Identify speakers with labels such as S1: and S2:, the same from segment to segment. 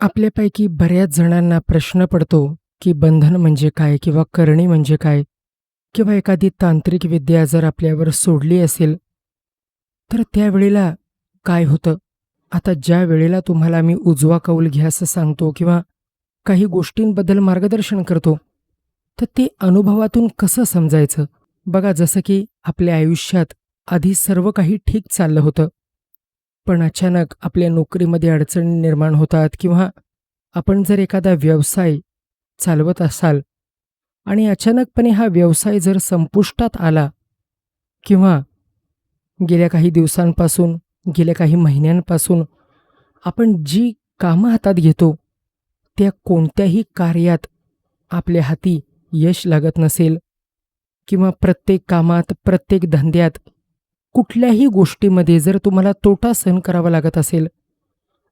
S1: आपल्यापैकी बऱ्याच जणांना प्रश्न पडतो की बंधन म्हणजे काय किंवा करणी म्हणजे काय? किंवा एखादी तांत्रिक विद्या जर आपल्यावर सोडली असेल तर त्यावेळेला काय होतं? आता ज्या वेळेला तुम्हाला मी उजवा कौल घ्या असं सांगतो किंवा काही गोष्टींबद्दल मार्गदर्शन करतो तर ते अनुभवातून कसं समजायचं? बघा जसं की आपल्या आयुष्यात आधी सर्व काही ठीक चाललं होतं. पण अचानक आपल्या नोकरीमध्ये अडचणी निर्माण होतात किंवा आपण जर एखादा व्यवसाय चालवत असाल आणि अचानकपणे हा व्यवसाय जर संपुष्टात आला किंवा गेल्या काही दिवसांपासून गेल्या काही महिन्यांपासून आपण जी कामं हातात घेतो त्या कोणत्याही कार्यात आपल्या हाती यश लागत नसेल किंवा प्रत्येक कामात प्रत्येक धंद्यात कुठल्याही गोष्टीमध्ये जर तुम्हाला तोटा सहन करावा लागत असेल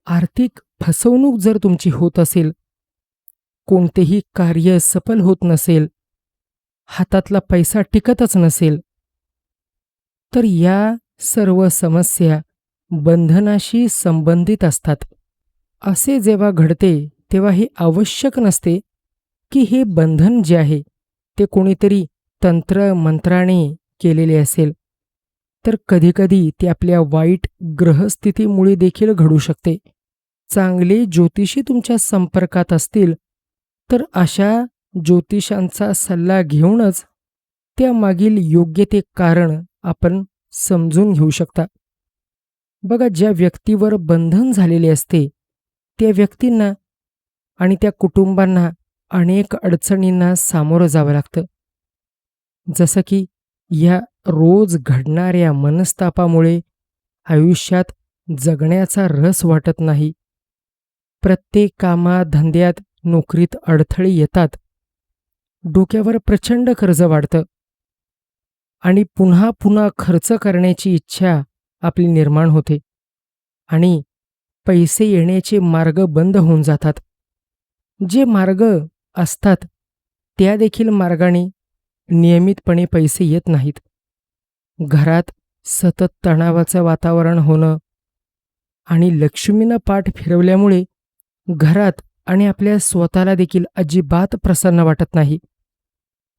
S1: आर्थिक फसवणूक जर तुमची होत असेल कोणतेही कार्य सफल होत नसेल हातातला पैसा टिकतच नसेल तर या सर्व समस्या बंधनाशी संबंधित असतात. असे जेव्हा घडते तेव्हा हे आवश्यक नसते की हे बंधन जे आहे ते कोणीतरी तंत्र मंत्राने केलेले असेल. तर कधीकधी ते आपल्या वाईट ग्रहस्थितीमुळे देखील घडू शकते. चांगले ज्योतिषी तुमच्या संपर्कात असतील तर अशा ज्योतिषांचा सल्ला घेऊनच त्यामागील योग्य ते कारण आपण समजून घेऊ शकता. बघा ज्या व्यक्तीवर बंधन झालेले असते त्या व्यक्तींना आणि त्या कुटुंबांना अनेक अडचणींना सामोरं जावं लागतं. जसं की या रोज घडणाऱ्या मनस्तापामुळे आयुष्यात जगण्याचा रस वाटत नाही. प्रत्येक कामात धंद्यात नोकरीत अडथळे येतात. डोक्यावर प्रचंड कर्ज वाढतं. आणि पुन्हा पुन्हा खर्च करण्याची इच्छा आपली निर्माण होते. आणि पैसे येण्याचे मार्ग बंद होऊन जातात. जे मार्ग असतात त्या देखील मार्गाने नियमितपणे पैसे येत नाहीत. घरात सतत तणावाचं वातावरण होणं आणि लक्ष्मीनं पाठ फिरवल्यामुळे घरात आणि आपल्या स्वतःला देखील अजिबात प्रसन्न वाटत नाही.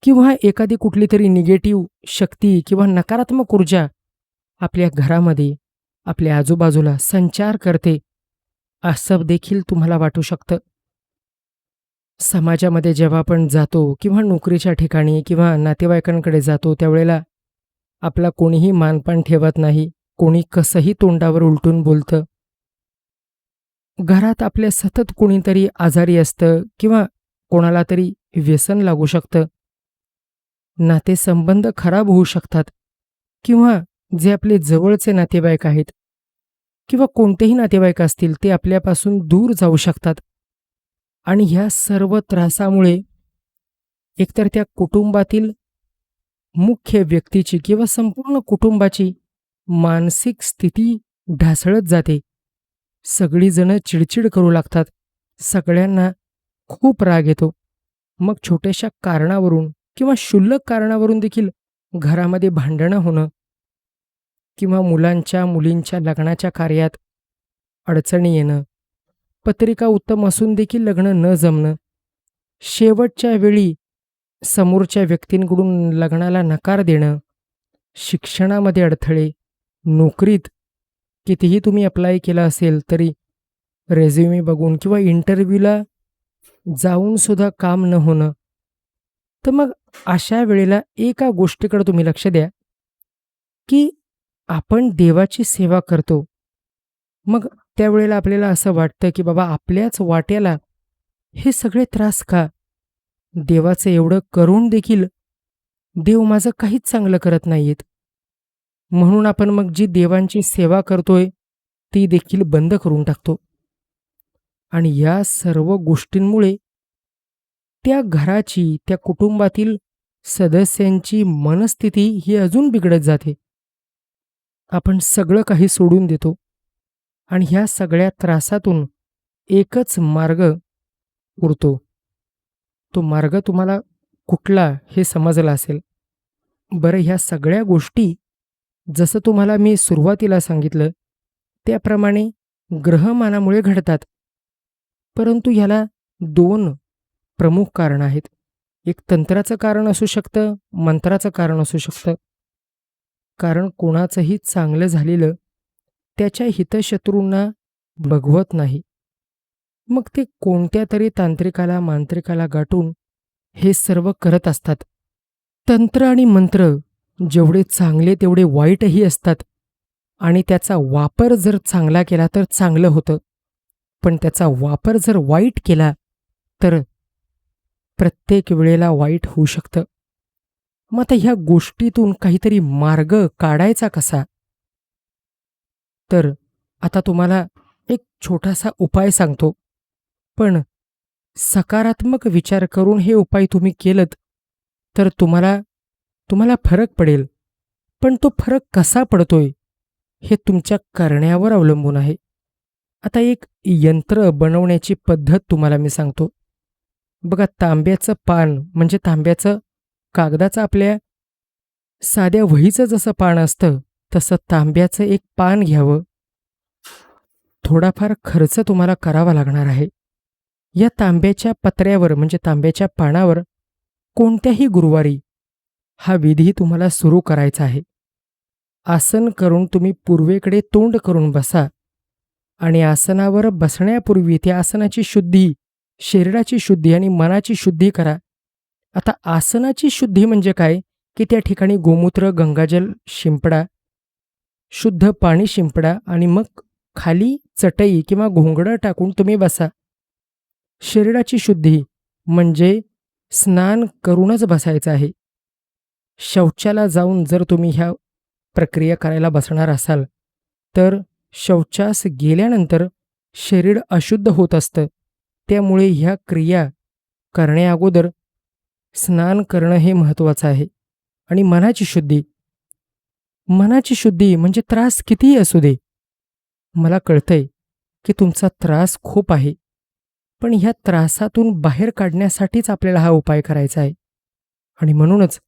S1: किंवा एखादी कुठली तरी निगेटिव्ह शक्ती किंवा नकारात्मक ऊर्जा आपल्या घरामध्ये आपल्या आजूबाजूला संचार करते असं देखील तुम्हाला वाटू शकतं. समाजामध्ये जेव्हा आपण जातो किंवा नोकरीच्या ठिकाणी किंवा नातेवाईकांकडे जातो त्यावेळेला आपला कोणीही मानपान ठेवत नाही कोणी कसंही तोंडावर उलटून बोलतं. घरात आपल्या सतत कोणीतरी आजारी असतं किंवा कोणाला तरी व्यसन लागू शकतं. नातेसंबंध खराब होऊ शकतात किंवा जे आपले जवळचे नातेवाईक आहेत किंवा कोणतेही नातेवाईक असतील ते आपल्यापासून दूर जाऊ शकतात. आणि ह्या सर्व त्रासामुळे एकतर त्या कुटुंबातील मुख्य व्यक्तीची किंवा संपूर्ण कुटुंबाची मानसिक स्थिती ढासळत जाते. सगळीजणं चिडचिड करू लागतात. सगळ्यांना खूप राग येतो. मग छोट्याशा कारणावरून किंवा क्षुल्लक कारणावरून देखील घरामध्ये भांडणं होणं किंवा मुलांच्या मुलींच्या लग्नाच्या कार्यात अडचणी येणं पत्रिका उत्तम असून देखील लग्न न जमणं शेवटच्या वेळी समोरच्या व्यक्तींकडून लग्नाला नकार देणं शिक्षणामध्ये अडथळे नोकरीत कितीही तुम्ही अप्लाय केलं असेल तरी रेझ्युमे बघून किंवा इंटरव्ह्यूला जाऊन सुद्धा काम न होणं. तर मग अशा वेळेला एका गोष्टीकडे तुम्ही लक्ष द्या की आपण देवाची सेवा करतो. मग त्यावेळेला आपल्याला असं वाटतं की बाबा आपल्याच वाट्याला हे सगळे त्रास का? देवाचं एवढं करून देखील देव माझं काहीच चांगलं करत नाहीयेत. म्हणून आपण मग जी देवांची सेवा करतोय ती देखील बंद करून टाकतो. आणि या सर्व गोष्टींमुळे त्या घराची त्या कुटुंबातील सदस्यांची मनस्थिती ही अजून बिघडत जाते. आपण सगळं काही सोडून देतो आणि ह्या सगळ्या त्रासातून एकच मार्ग उरतो. तो मार्ग तुम्हाला कुठला हे समजलं असेल? बरं ह्या सगळ्या गोष्टी जसं तुम्हाला मी सुरुवातीला सांगितलं त्याप्रमाणे ग्रहमानामुळे घडतात. परंतु ह्याला दोन प्रमुख कारण आहेत. एक तंत्राचं कारण असू शकतं मंत्राचं कारण असू शकतं. कारण कोणाचंही चांगलं झालेलं त्याच्या हितशत्रूंना बघवत नाही. मग ते कोणत्या तरी तांत्रिकाला मांत्रिकाला गाठून हे सर्व करत असतात. तंत्र आणि मंत्र जेवढे चांगले तेवढे वाईटही असतात. आणि त्याचा वापर जर चांगला केला तर चांगलं होतं. पण त्याचा वापर जर वाईट केला तर प्रत्येक वेळेला वाईट होऊ शकतं. मग आता ह्या गोष्टीतून काहीतरी मार्ग काढायचा कसा? तर आता तुम्हाला एक छोटासा उपाय सांगतो. पण सकारात्मक विचार करून हे उपाय तुम्ही केलत तर तुम्हाला तुम्हाला फरक पडेल. पण तो फरक कसा पडतोय हे तुमच्या करण्यावर अवलंबून आहे. आता एक यंत्र बनवण्याची पद्धत तुम्हाला मी सांगतो. बघा तांब्याचं पान म्हणजे तांब्याचं कागदाचं आपल्या साध्या वहीचं जसं पान असतं तसं तांब्याचं एक पान घ्यावं. थोडाफार खर्च तुम्हाला करावा लागणार आहे. या तांब्याच्या पत्र्यावर म्हणजे तांब्याच्या पानावर कोणत्याही गुरुवारी हा विधी तुम्हाला सुरू करायचा आहे. आसन करून तुम्ही पूर्वेकडे तोंड करून बसा आणि आसनावर बसण्यापूर्वी त्या आसनाची शुद्धी शरीराची शुद्धी आणि मनाची शुद्धी करा. आता आसनाची शुद्धी म्हणजे काय? की त्या ठिकाणी गोमूत्र गंगाजल शिंपडा शुद्ध पाणी शिंपडा आणि मग खाली चटई किंवा घोंगडं टाकून तुम्ही बसा. शरीराची शुद्धी म्हणजे स्नान करूनच बसायचं आहे. शौचाला जाऊन जर तुम्ही ह्या प्रक्रिया करायला बसणार असाल तर शौचास गेल्यानंतर शरीर अशुद्ध होत असतं. त्यामुळे ह्या क्रिया करण्याअगोदर स्नान करणं हे महत्त्वाचं आहे. आणि मनाची शुद्धी. मनाची शुद्धी म्हणजे त्रास कितीही असू दे. मला कळतंय की तुमचा त्रास खूप आहे. पण ह्या त्रासातून बाहेर काढण्यासाठीच आपल्याला हा उपाय करायचा आहे. आणि म्हणूनच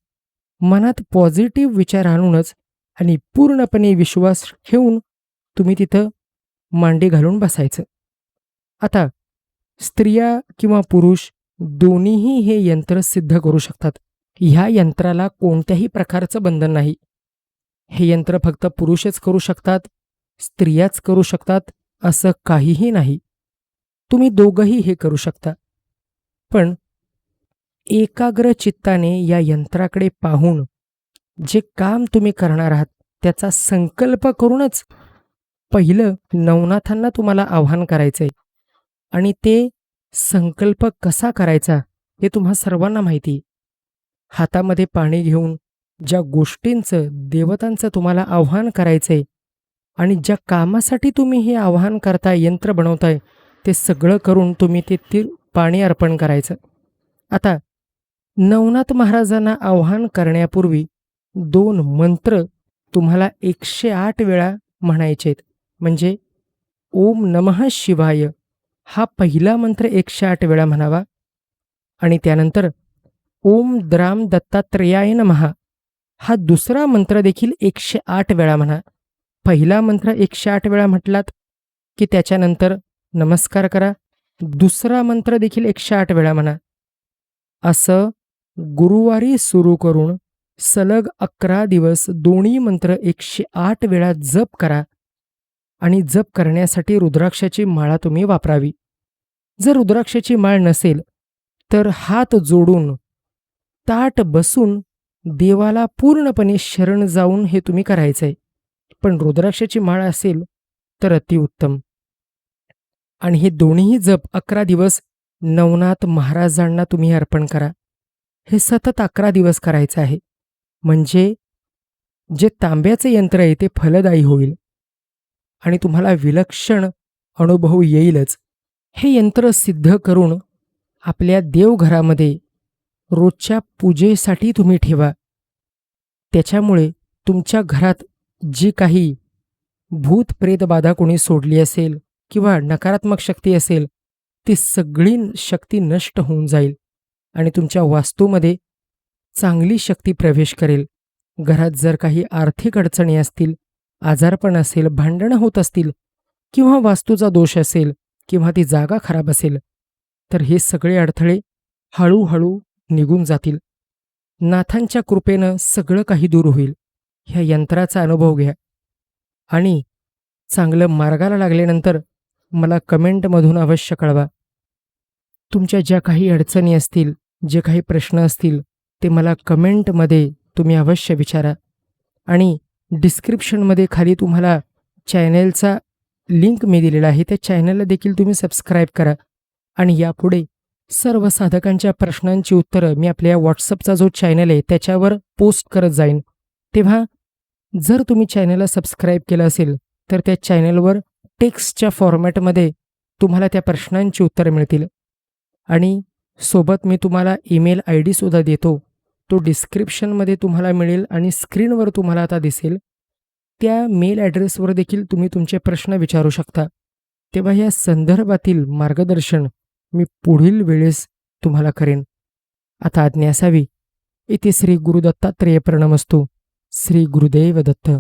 S1: मनात पॉझिटिव्ह विचार आणूनच आणि पूर्णपणे विश्वास ठेवून तुम्ही तिथं मांडी घालून बसायचं. आता स्त्रिया किंवा पुरुष दोन्हीही हे यंत्र सिद्ध करू शकतात. ह्या यंत्राला कोणत्याही प्रकारचं बंधन नाही. हे यंत्र फक्त पुरुषच करू शकतात स्त्रियाच करू शकतात असं काहीही नाही. तुम्ही दोघंही हे करू शकता. पण एकाग्र चित्ताने या यंत्राकडे पाहून जे काम तुम्ही करणार आहात त्याचा संकल्प करूनच पहिलं नवनाथांना तुम्हाला आव्हान करायचंय. आणि ते संकल्प कसा करायचा हे तुम्हा सर्वांना माहिती. हातामध्ये पाणी घेऊन ज्या गोष्टींचं देवतांचं तुम्हाला आव्हान करायचंय आणि ज्या कामासाठी तुम्ही हे आव्हान करताय यंत्र बनवताय ते सगळं करून तुम्ही ते तीर पाणी अर्पण करायचं. आता नवनाथ महाराजांना आव्हान करण्यापूर्वी दोन मंत्र तुम्हाला एकशे आठ वेळा म्हणायचे आहेत म्हणजे ओम नमः शिवाय हा पहिला मंत्र एकशे आठ वेळा म्हणावा. आणि त्यानंतर ओम द्राम दत्तात्रेयाय नमहा हा दुसरा मंत्र देखील एकशे आठ वेळा म्हणा. पहिला मंत्र एकशे आठ वेळा म्हटलात की त्याच्यानंतर नमस्कार करा. दुसरा मंत्र देखील एकशे आठ वेळा म्हणा. असं गुरुवारी सुरू करून सलग अकरा दिवस दोन्ही मंत्र एकशे आठ वेळा जप करा आणि जप करण्यासाठी रुद्राक्षाची माळा तुम्ही वापरावी. जर रुद्राक्षाची माळ नसेल तर हात जोडून ताट बसून देवाला पूर्णपणे शरण जाऊन हे तुम्ही करायचंय. पण रुद्राक्षाची माळ असेल तर अतिउत्तम. आणि हे दोन्हीही जप अकरा दिवस नवनाथ महाराजांना तुम्ही अर्पण करा. हे सतत अकरा दिवस करायचं आहे. म्हणजे जे तांब्याचं यंत्र आहे ते फलदायी होईल. आणि तुम्हाला विलक्षण अनुभव येईलच. हे यंत्र सिद्ध करून आपल्या देवघरामध्ये रोजच्या पूजेसाठी तुम्ही ठेवा. त्याच्यामुळे तुमच्या घरात जी काही भूत प्रेतबाधा कोणी सोडली असेल किंवा नकारात्मक शक्ती असेल ती सगळी शक्ती नष्ट होऊन जाईल आणि तुमच्या वास्तूमध्ये चांगली शक्ती प्रवेश करेल. घरात जर काही आर्थिक अडचणी असतील आजारपण असेल भांडणं होत असतील किंवा वास्तूचा दोष असेल किंवा ती जागा खराब असेल तर हे सगळे अडथळे हळूहळू निघून जातील. नाथांच्या कृपेनं सगळं काही दूर होईल. ह्या यंत्राचा अनुभव घ्या आणि चांगलं मार्गाला लागल्यानंतर मला कमेंटमधून अवश्य कळवा. तुमच्या ज्या काही अडचणी असतील जे काही प्रश्न असतील ते मला कमेंटमध्ये तुम्ही अवश्य विचारा. आणि डिस्क्रिप्शनमध्ये खाली तुम्हाला चॅनेलचा लिंक मी दिलेला आहे त्या चॅनलला देखील तुम्ही सबस्क्राईब करा. आणि यापुढे सर्व साधकांच्या प्रश्नांची उत्तरं मी आपल्या व्हॉट्सअपचा जो चॅनल आहे त्याच्यावर पोस्ट करत जाईन. तेव्हा जर तुम्ही चॅनलला सबस्क्राईब केलं असेल तर त्या चॅनलवर टेक्स्टच्या फॉर्मॅटमध्ये तुम्हाला त्या प्रश्नांची उत्तरं मिळतील. आणि सोबत मी तुम्हाला ईमेल आय डीसुद्धा देतो. तो डिस्क्रिप्शनमध्ये तुम्हाला मिळेल आणि स्क्रीनवर तुम्हाला आता दिसेल. त्या मेल ॲड्रेसवर देखील तुम्ही तुमचे प्रश्न विचारू शकता. तेव्हा या संदर्भातील मार्गदर्शन मी पुढील वेळेस तुम्हाला करेन. आता आज्ञा असावी. इथे श्री गुरुदत्तात्रेय प्रणमस्तू. श्री गुरुदेव दत्त.